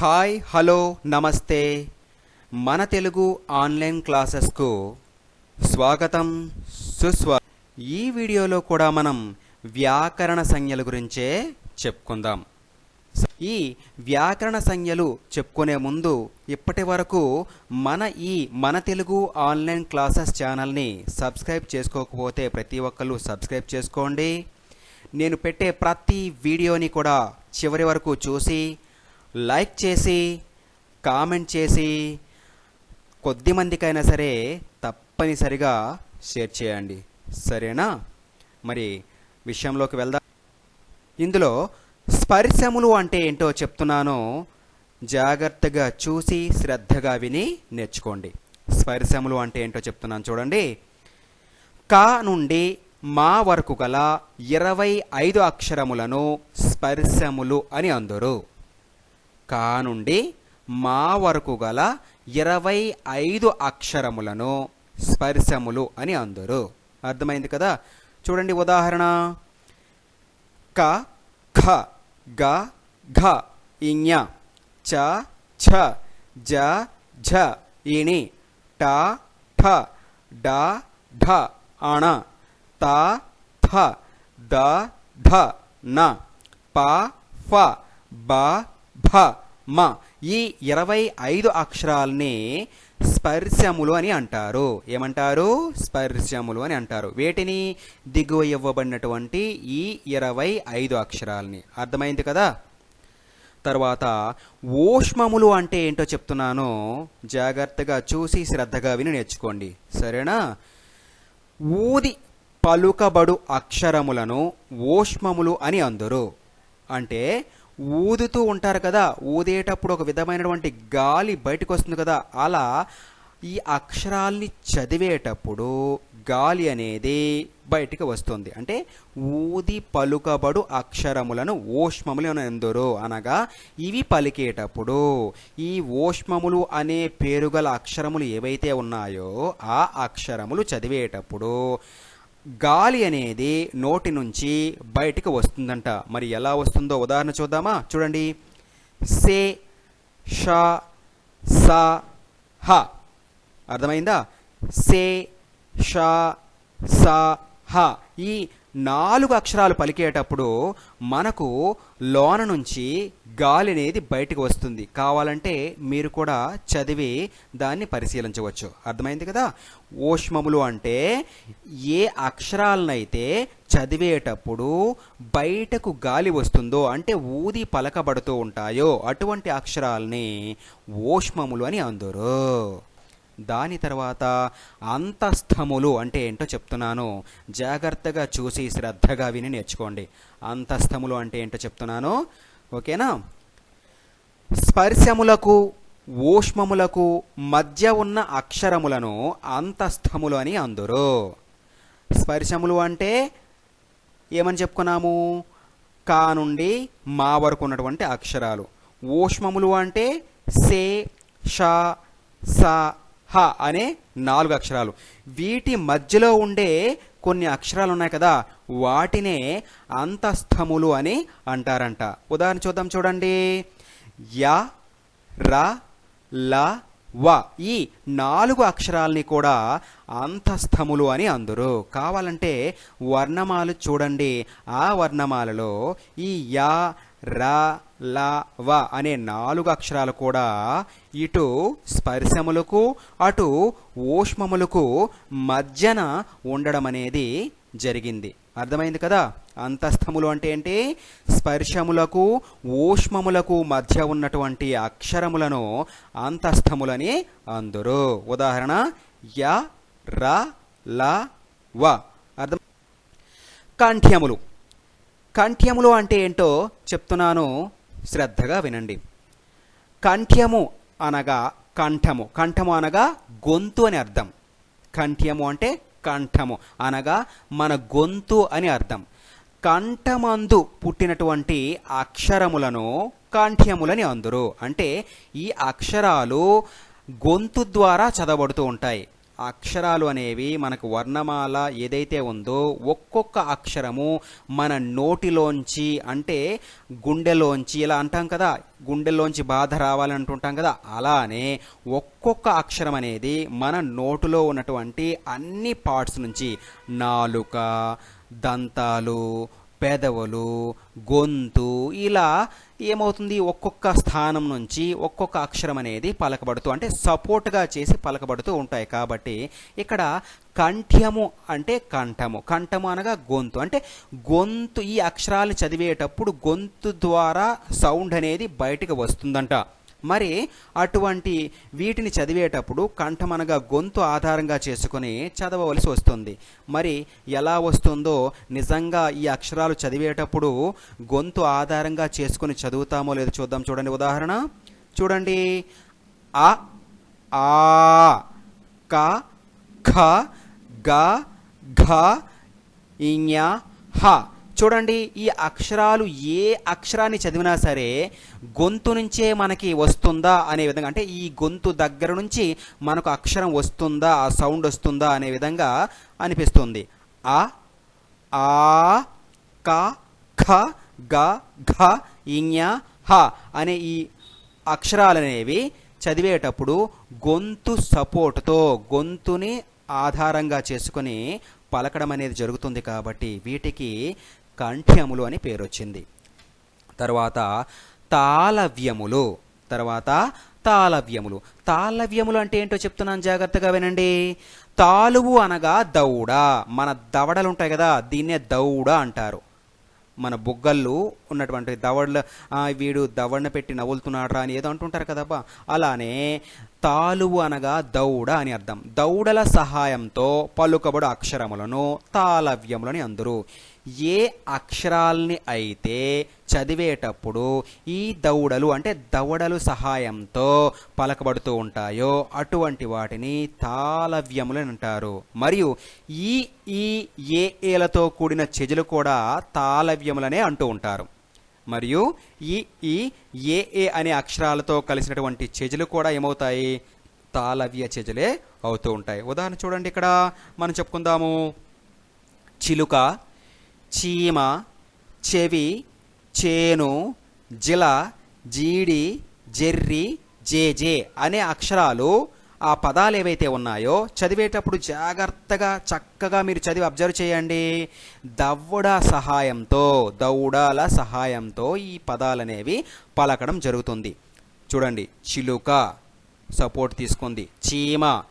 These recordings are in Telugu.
హాయ్ హలో నమస్తే. మన తెలుగు ఆన్లైన్ క్లాసెస్కు స్వాగతం సుస్వ. ఈ వీడియోలో కూడా మనం వ్యాకరణ సంజ్ఞల గురించే చెప్పుకుందాం. ఈ వ్యాకరణ సంజ్ఞలు చెప్పుకునే ముందు ఇప్పటి వరకు మన ఈ మన తెలుగు ఆన్లైన్ క్లాసెస్ ఛానల్ని సబ్స్క్రైబ్ చేసుకోకపోతే ప్రతి ఒక్కళ్ళు సబ్స్క్రైబ్ చేసుకోండి. నేను పెట్టే ప్రతి వీడియోని కూడా చివరి వరకు చూసి లైక్ చేసి కామెంట్ చేసి కొద్ది మందికైనా సరే తప్పనిసరిగా షేర్ చేయండి. సరేనా? మరి విషయంలోకి వెళ్దాం. ఇందులో స్పర్శములు అంటే ఏంటో చెప్తున్నాను. జాగ్రత్తగా చూసి శ్రద్ధగా విని నేర్చుకోండి. స్పర్శములు అంటే ఏంటో చెప్తున్నాను చూడండి. కా నుండి మా వరకు గల ఇరవై ఐదు అక్షరములను స్పర్శములు అని అందరు. కా నుండి మా వరకు గల ఇరవై ఐదు అక్షరములను స్పర్శములు అని అందరు. అర్థమైంది కదా? చూడండి ఉదాహరణ. క ఖ గ ఘ ఇఞ చ ఛ జ ఝ ఇణి ట ఠ డ ఢ అణ త థ ద ధ న ప ఫ బ భ మ ఈ ఇరవై ఐదు అక్షరాల్ని స్పర్శములు అని అంటారు. ఏమంటారు? స్పర్శములు అని అంటారు. వేటిని? దిగువ ఇవ్వబడినటువంటి ఈ ఇరవై ఐదు అక్షరాలని. అర్థమైంది కదా? తర్వాత ఓష్మములు అంటే ఏంటో చెప్తున్నాను. జాగ్రత్తగా చూసి శ్రద్ధగా విని నేర్చుకోండి. సరేనా? ఊది పలుకబడు అక్షరములను ఓష్మములు అని అందరు. అంటే ఊదుతూ ఉంటారు కదా ఊదేటప్పుడు ఒక విధమైనటువంటి గాలి బయటకు వస్తుంది కదా అలా ఈ అక్షరాల్ని చదివేటప్పుడు గాలి అనేది బయటికి వస్తుంది. అంటే ఊది పలుకబడు అక్షరములను ఓష్మములు అని అనగా ఇవి పలికేటప్పుడు ఈ ఓష్మములు అనే పేరుగల అక్షరములు ఏవైతే ఉన్నాయో ఆ అక్షరములు చదివేటప్పుడు గాలి అనేది నోటి నుంచి బయటికి వస్తుందంట. మరి ఎలా వస్తుందో ఉదాహరణ చూద్దామా? చూడండి. సే ష స హ. అర్థమైందా? సే ష స హ. ఈ నాలుగు అక్షరాలు పలికేటప్పుడు మనకు లోన నుంచి గాలి అనేది బయటకు వస్తుంది. కావాలంటే మీరు కూడా చదివి దాన్ని పరిశీలించవచ్చు. అర్థమైంది కదా? ఓష్మములు అంటే ఏ అక్షరాలనైతే చదివేటప్పుడు బయటకు గాలి వస్తుందో అంటే ఊది పలకబడుతూ ఉంటాయో అటువంటి అక్షరాలని ఓష్మములు అని అందరు. దాని తర్వాత అంతస్థములు అంటే ఏంటో చెప్తున్నాను. జాగ్రత్తగా చూసి శ్రద్ధగా విని నేర్చుకోండి. అంతస్థములు అంటే ఏంటో చెప్తున్నాను. ఓకేనా? స్పర్శములకు ఊష్మములకు మధ్య ఉన్న అక్షరములను అంతస్థములు అని అందరు. స్పర్శములు అంటే ఏమని చెప్పుకున్నాము? కా నుండి మా వరకు ఉన్నటువంటి అక్షరాలు. ఊష్మములు అంటే సే ష స హ అనే నాలుగు అక్షరాలు. వీటి మధ్యలో ఉండే కొన్ని అక్షరాలు ఉన్నాయి కదా వాటినే అంతస్థములు అని అంటారంట. ఉదాహరణ చూద్దాం చూడండి. య ర ల వ. ఈ నాలుగు అక్షరాల్ని కూడా అంతస్థములు అని అందరు. కావాలంటే వర్ణమాలు చూడండి. ఆ వర్ణమాలలో ఈ యా ర ల వ అనే నాలుగు అక్షరాలు కూడా ఇటు స్పర్శములకు అటు ఊష్మములకు మధ్యన ఉండడం అనేది జరిగింది. అర్థమైంది కదా? అంతస్థములు అంటే ఏంటి? స్పర్శములకు ఊష్మములకు మధ్య ఉన్నటువంటి అక్షరములను అంతస్థములని అందరు. ఉదాహరణ య ర ల వ. అర్థం కంఠ్యములు. కంఠ్యములు అంటే ఏంటో చెప్తున్నాను. శ్రద్ధగా వినండి. కంఠ్యము అనగా కంఠము. కంఠము అనగా గొంతు అని అర్థం. కంఠ్యము అంటే కంఠము. అనగా మన గొంతు అని అర్థం. కంఠమందు పుట్టినటువంటి అక్షరములను కంఠ్యములని అందురు. అంటే ఈ అక్షరాలు గొంతు ద్వారా చదవబడుతూ ఉంటాయి. అక్షరాలు అనేవి మనకు వర్ణమాల ఏదైతే ఉందో ఒక్కొక్క అక్షరము మన నోటిలోంచి అంటే గుండెలోంచి ఇలా అంటాం కదా గుండెల్లోంచి బాధ రావాలని అంటుంటాం కదా అలానే ఒక్కొక్క అక్షరం అనేది మన నోటులో ఉన్నటువంటి అన్ని పార్ట్స్ నుంచి నాలుక దంతాలు పెదవులు గొంతు ఇలా ఏమవుతుంది? ఒక్కొక్క స్థానం నుంచి ఒక్కొక్క అక్షరం అనేది పలకబడుతూ అంటే సపోర్ట్గా చేసి పలకబడుతూ ఉంటాయి. కాబట్టి ఇక్కడ కంఠ్యము అంటే కంఠము. కంఠము అనగా గొంతు. అంటే గొంతు ఈ అక్షరాలు చదివేటప్పుడు గొంతు ద్వారా సౌండ్ అనేది బయటకు వస్తుందంట. మరి అటువంటి వీటిని చదివేటప్పుడు కంఠమనగా గొంతు ఆధారంగా చేసుకుని చదవవలసి వస్తుంది. మరి ఎలా వస్తుందో నిజంగా ఈ అక్షరాలు చదివేటప్పుడు గొంతు ఆధారంగా చేసుకుని చదువుతామో లేదో చూద్దాం. చూడండి ఉదాహరణ. చూడండి. అ ఆ క ఖ గ ఘ ఇ హ. చూడండి ఈ అక్షరాలు ఏ అక్షరాన్ని చదివినా సరే గొంతు నుంచే మనకి వస్తుందా అనే విధంగా అంటే ఈ గొంతు దగ్గర నుంచి మనకు అక్షరం వస్తుందా ఆ సౌండ్ వస్తుందా అనే విధంగా అనిపిస్తుంది. ఆ ఆ క ఖ గ ఘ ఇఞ హ అనే ఈ అక్షరాలు అనేవి చదివేటప్పుడు గొంతు సపోర్ట్తో గొంతుని ఆధారంగా చేసుకుని పలకడం అనేది జరుగుతుంది కాబట్టి వీటికి కంఠ్యములు అని పేరు వచ్చింది తర్వాత తాళవ్యములు తర్వాత తాళవ్యములు. తాళవ్యములు అంటే ఏంటో చెప్తున్నాను జాగ్రత్తగా వినండి. తాలువు అనగా దౌడ. మన దవడలు ఉంటాయి కదా దీన్నే దౌడ అంటారు. మన బుగ్గళ్ళు ఉన్నటువంటి దవడలు వీడు దవడను పెట్టి నవ్వులుతున్నాడ్రా అని ఏదో అంటుంటారు కదబ్బా. అలానే తాలువు అనగా దౌడ అని అర్థం. దౌడల సహాయంతో పలుకబడు అక్షరములను తాళవ్యములని అందరూ. ఏ అక్షరాల్ని అయితే చదివేటప్పుడు ఈ దౌడలు అంటే దవడలు సహాయంతో పలకబడుతూ ఉంటాయో అటువంటి వాటిని తాళవ్యములు అని అంటారు. మరియు ఈ ఈ ఏ ఏలతో కూడిన చెజులు కూడా తాళవ్యములనే అంటూ ఉంటారు. మరియు ఈ ఈ ఏ ఏ అనే అక్షరాలతో కలిసినటువంటి చెజులు కూడా ఏమవుతాయి? తాళవ్య చెజులే అవుతూ ఉంటాయి. ఉదాహరణ చూడండి ఇక్కడ. మనం చెప్పుకుందాము. చిలుక చీమ చెవి చేను జిల జీడి జెర్రి జేజే అనే అక్షరాలు ఆ పదాలు ఏవైతే ఉన్నాయో చదివేటప్పుడు జాగ్రత్తగా చక్కగా మీరు చదివి అబ్జర్వ్ చేయండి. దవ్వడ సహాయంతో దౌడాల సహాయంతో ఈ పదాలు అనేవి పలకడం జరుగుతుంది. చూడండి చిలుక సపోర్ట్ తీసుకుంది. చీమ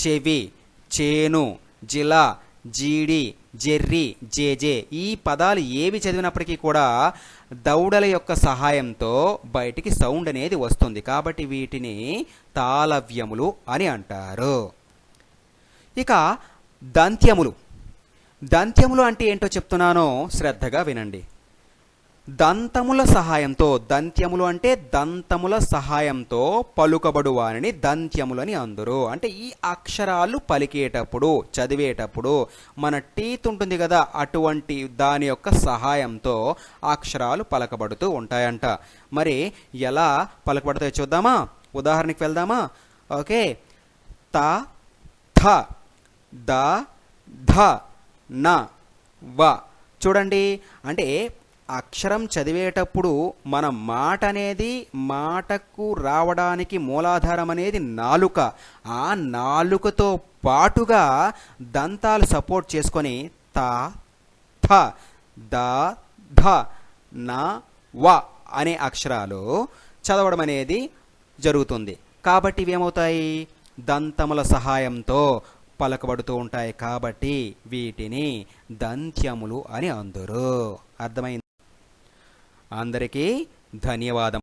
చెవి చేను జిల జీడి జెర్రి జేజే ఈ పదాలు ఏవి చదివినప్పటికీ కూడా దౌడల యొక్క సహాయంతో బయటికి సౌండ్ అనేది వస్తుంది. కాబట్టి వీటిని తాళవ్యములు అని అంటారు. ఇక దంత్యములు. దంత్యములు అంటే ఏంటో చెప్తున్నానో శ్రద్ధగా వినండి. దంతముల సహాయంతో దంత్యములు అంటే దంతముల సహాయంతో పలుకబడు వారిని దంత్యములని అందరు. అంటే ఈ అక్షరాలు పలికేటప్పుడు చదివేటప్పుడు మన టీత్ ఉంటుంది కదా అటువంటి దాని యొక్క సహాయంతో అక్షరాలు పలకబడుతూ ఉంటాయంట. మరి ఎలా పలకబడతాయో చూద్దామా? ఉదాహరణకి వెళ్దామా? ఓకే. త థ ద ధ న వ. చూడండి. అంటే అక్షరం చదివేటప్పుడు మన మాట అనేది మాటకు రావడానికి మూలాధారం అనేది నాలుక. ఆ నాలుకతో పాటుగా దంతాలు సపోర్ట్ చేసుకొని త థ ద ధ న వ అనే అక్షరాలు చదవడం అనేది జరుగుతుంది. కాబట్టి ఇవేమవుతాయి? దంతముల సహాయంతో పలకబడుతూ ఉంటాయి కాబట్టి వీటిని దంత్యములు అని అందరు. అర్థమైంది? అందరికీ ధన్యవాదం